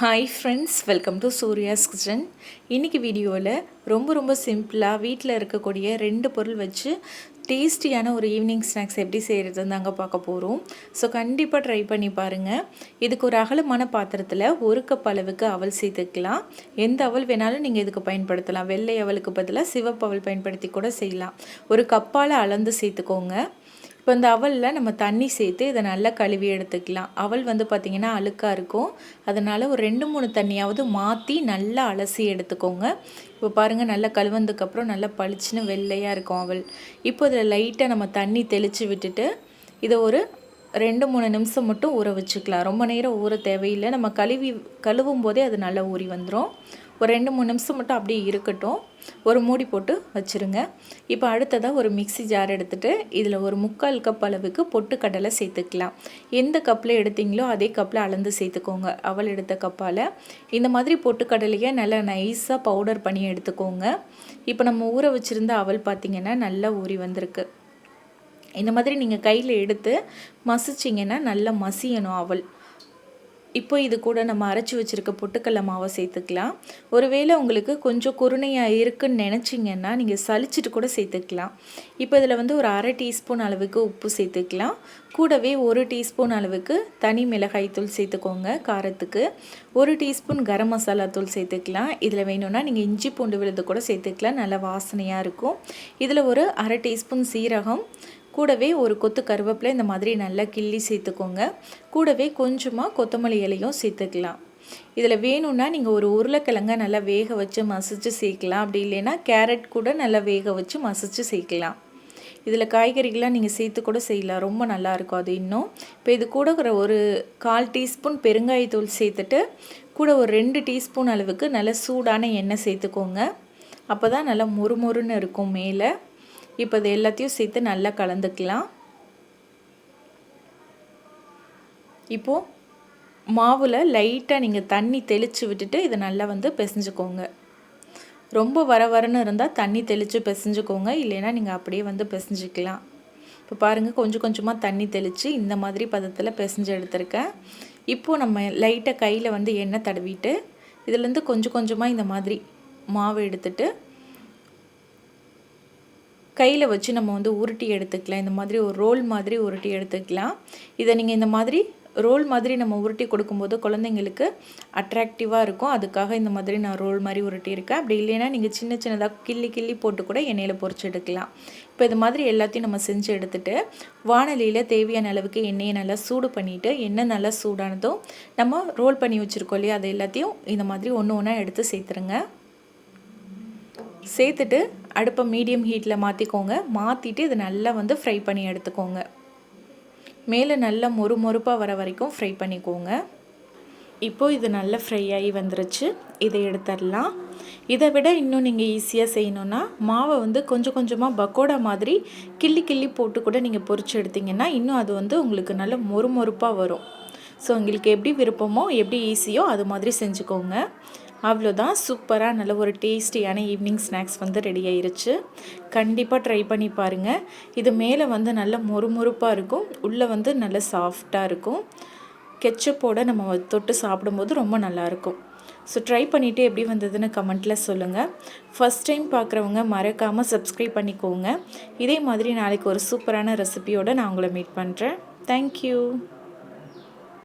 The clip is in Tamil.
Hi friends welcome to Surya's kitchen இன்றைக்கி வீடியோவில் ரொம்ப ரொம்ப சிம்பிளாக வீட்டில் இருக்கக்கூடிய ரெண்டு பொருள் வச்சு டேஸ்டியான ஒரு ஈவினிங் ஸ்நாக்ஸ் எப்படி செய்கிறதுன்னு தாங்க பார்க்க போகிறோம் ஸோ கண்டிப்பாக ட்ரை பண்ணி பாருங்கள் இதுக்கு ஒரு அகலமான பாத்திரத்தில் ஒரு கப் அளவுக்கு அவல் சேர்த்துக்கலாம். எந்த அவல் வேணாலும் நீங்கள் இதுக்கு பயன்படுத்தலாம். வெள்ளை அவலுக்கு பதிலாக சிவப்பு அவல் பயன்படுத்தி கூட செய்யலாம். ஒரு கப்பால் அளந்து சேர்த்துக்கோங்க. இப்போ இந்த அவலில் நம்ம தண்ணி சேர்த்து இதை நல்லா கழுவி எடுத்துக்கலாம். அவல் வந்து பார்த்திங்கன்னா அழுக்காக இருக்கும். அதனால் ஒரு ரெண்டு மூணு தண்ணியாவது மாற்றி நல்லா அலசி எடுத்துக்கோங்க. இப்போ பாருங்கள் நல்லா கழுவந்ததுக்கப்புறம் நல்லா பளிச்சுன்னு வெள்ளையாக இருக்கும் அவல். இப்போ இதில் லைட்டாக நம்ம தண்ணி தெளித்து விட்டுட்டு இதை ஒரு ரெண்டு மூணு நிமிஷம் மட்டும் ஊற வச்சுக்கலாம். ரொம்ப நேரம் ஊற தேவையில்லை. நம்ம கழுவி கழுவும் போதே அது நல்லா ஊறி வந்துடும் ஒரு ரெண்டு மூணு நிமிஷம் மட்டும் அப்படியே இருக்கட்டும். ஒரு மூடி போட்டு வச்சுருங்க. இப்போ அடுத்ததாக ஒரு மிக்சி ஜார் எடுத்துகிட்டு இதில் ஒரு முக்கால் கப் அளவுக்கு பொட்டுக்கடலை சேர்த்துக்கலாம். எந்த கப்பில் எடுத்தீங்களோ அதே கப்பில் அளந்து சேர்த்துக்கோங்க. அவள் எடுத்த கப்பால் இந்த மாதிரி பொட்டுக்கடலையை நல்லா நைஸாக பவுடர் பண்ணி எடுத்துக்கோங்க. இப்போ நம்ம ஊற வச்சுருந்த அவள் பார்த்திங்கன்னா நல்லா ஊறி வந்திருக்கு. இந்த மாதிரி நீங்கள் கையில் எடுத்து மசிச்சிங்கன்னா நல்லா மசியணும் அவள் இப்போ இது கூட நம்ம அரைச்சி வச்சுருக்க பொட்டுக்கடல மாவை சேர்த்துக்கலாம். ஒருவேளை உங்களுக்கு கொஞ்சம் குருணையாக இருக்குன்னு நினச்சிங்கன்னா நீங்கள் சளிச்சிட்டு கூட சேர்த்துக்கலாம். இப்போ இதில் வந்து ஒரு அரை டீஸ்பூன் அளவுக்கு உப்பு சேர்த்துக்கலாம். கூடவே ஒரு டீஸ்பூன் அளவுக்கு தனி மிளகாய் தூள் சேர்த்துக்கோங்க காரத்துக்கு. ஒரு டீஸ்பூன் கரம் மசாலா தூள் சேர்த்துக்கலாம். இதில் வேணும்னா நீங்கள் இஞ்சி பூண்டு விழுது கூட சேர்த்துக்கலாம். நல்லா வாசனையாக இருக்கும். இதில் ஒரு அரை டீஸ்பூன் சீரகம் கூடவே ஒரு கொத்து கருவேப்பிலை இந்த மாதிரி நல்லா கிள்ளி சேர்த்துக்கோங்க. கூடவே கொஞ்சமாக கொத்தமல்லி இலையும் சேர்த்துக்கலாம். இதில் வேணும்னா நீங்கள் ஒரு உருளைக்கிழங்க நல்லா வேக வச்சு மசிச்சு சேர்க்கலாம். அப்படி இல்லைன்னா கேரட் கூட நல்லா வேக வச்சு மசிச்சு சேர்க்கலாம். இதில் காய்கறிகள்லாம் நீங்கள் சேர்த்து கூட செய்யலாம். ரொம்ப நல்லாயிருக்கும் அது இன்னும். இப்போ இது கூட ஒரு கால் டீஸ்பூன் பெருங்காயத்தூள் சேர்த்துட்டு கூட ஒரு ரெண்டு டீஸ்பூன் அளவுக்கு நல்ல சூடான எண்ணெய் சேர்த்துக்கோங்க. அப்போ தான் நல்லா முறுமுறுன்னு இருக்கும் மேலே. இப்போ இது எல்லாத்தையும் சேர்த்து நல்லா கலந்துக்கலாம். இப்போது மாவில் லைட்டாக நீங்கள் தண்ணி தெளித்து விட்டுட்டு இதை நல்லா வந்து பிசைஞ்சுக்கோங்க. ரொம்ப வர வரன்னு இருந்தால் தண்ணி தெளித்து பிசைஞ்சுக்கோங்க. இல்லைன்னா நீங்கள் அப்படியே வந்து பிசைஞ்சிக்கலாம். இப்போ பாருங்கள் கொஞ்சம் கொஞ்சமாக தண்ணி தெளித்து இந்த மாதிரி பதத்தில் பிசைஞ்சு எடுத்திருக்கேன். இப்போது நம்ம லைட்டாக கையில் வந்து எண்ணெய் தடவிட்டு இதுலேருந்து கொஞ்சம் கொஞ்சமாக இந்த மாதிரி மாவு எடுத்துகிட்டு கையில் வச்சு நம்ம வந்து உருட்டி எடுத்துக்கலாம். இந்த மாதிரி ஒரு ரோல் மாதிரி உருட்டி எடுத்துக்கலாம். இதை நீங்கள் இந்த மாதிரி ரோல் மாதிரி நம்ம உருட்டி கொடுக்கும்போது குழந்தைங்களுக்கு அட்ராக்டிவாக இருக்கும். அதுக்காக இந்த மாதிரி நான் ரோல் மாதிரி உருட்டியிருக்கேன் அப்படி இல்லைன்னா நீங்கள் சின்ன சின்னதாக கிள்ளி கிள்ளி போட்டு கூட எண்ணெயில் பொறிச்சு எடுக்கலாம். இப்போ இது மாதிரி எல்லாத்தையும் நம்ம செஞ்சு எடுத்துகிட்டு வானலியில் தேவையான அளவுக்கு எண்ணெயை நல்லா சூடு பண்ணிவிட்டு எண்ணெய் நல்லா சூடானதும் நம்ம ரோல் பண்ணி வச்சுருக்கோம் இல்லையா? அது எல்லாத்தையும் இந்த மாதிரி ஒன்று ஒன்றா எடுத்து சேர்த்துருங்க. சேர்த்துட்டு அடுப்பை மீடியம் ஹீட்டில் மாற்றிக்கோங்க மாற்றிட்டு இதை நல்லா வந்து ஃப்ரை பண்ணி எடுத்துக்கோங்க. மேலே நல்லா மொறு மொறுப்பாக வர வரைக்கும் ஃப்ரை பண்ணிக்கோங்க. இப்போது இது நல்லா ஃப்ரை ஆகி வந்துருச்சு. இதை எடுத்துடலாம். இதை விட இன்னும் நீங்கள் ஈஸியாக செய்யணுன்னா மாவை வந்து கொஞ்சம் கொஞ்சமாக பக்கோடா மாதிரி கிள்ளி கிள்ளி போட்டு கூட நீங்கள் பொறிச்சு எடுத்திங்கன்னா இன்னும் அது வந்து உங்களுக்கு நல்ல மொறு மொறுப்பாக வரும். ஸோ உங்களுக்கு எப்படி விருப்பமோ எப்படி ஈஸியோ அது மாதிரி செஞ்சுக்கோங்க. அவ்வளோதான். சூப்பராக நல்ல ஒரு டேஸ்டியான ஈவினிங் ஸ்நாக்ஸ் வந்து ரெடி ஆயிருச்சு. கண்டிப்பாக ட்ரை பண்ணி பாருங்கள் இது மேலே வந்து நல்ல மொறுமொறுப்பாக இருக்கும். உள்ளே வந்து நல்ல சாஃப்டாக இருக்கும். கெச்சப்போடு நம்ம தொட்டு சாப்பிடும்போது ரொம்ப நல்லாயிருக்கும் ஸோ ட்ரை பண்ணிவிட்டு எப்படி வந்ததுன்னு கமெண்ட்டில் சொல்லுங்கள் ஃபஸ்ட் டைம் பார்க்குறவங்க மறக்காமல் சப்ஸ்கிரைப் பண்ணிக்கோங்க. இதே மாதிரி நாளைக்கு ஒரு சூப்பரான ரெசிபியோடு நான் உங்களை மீட் பண்ணுறேன் தேங்க்யூ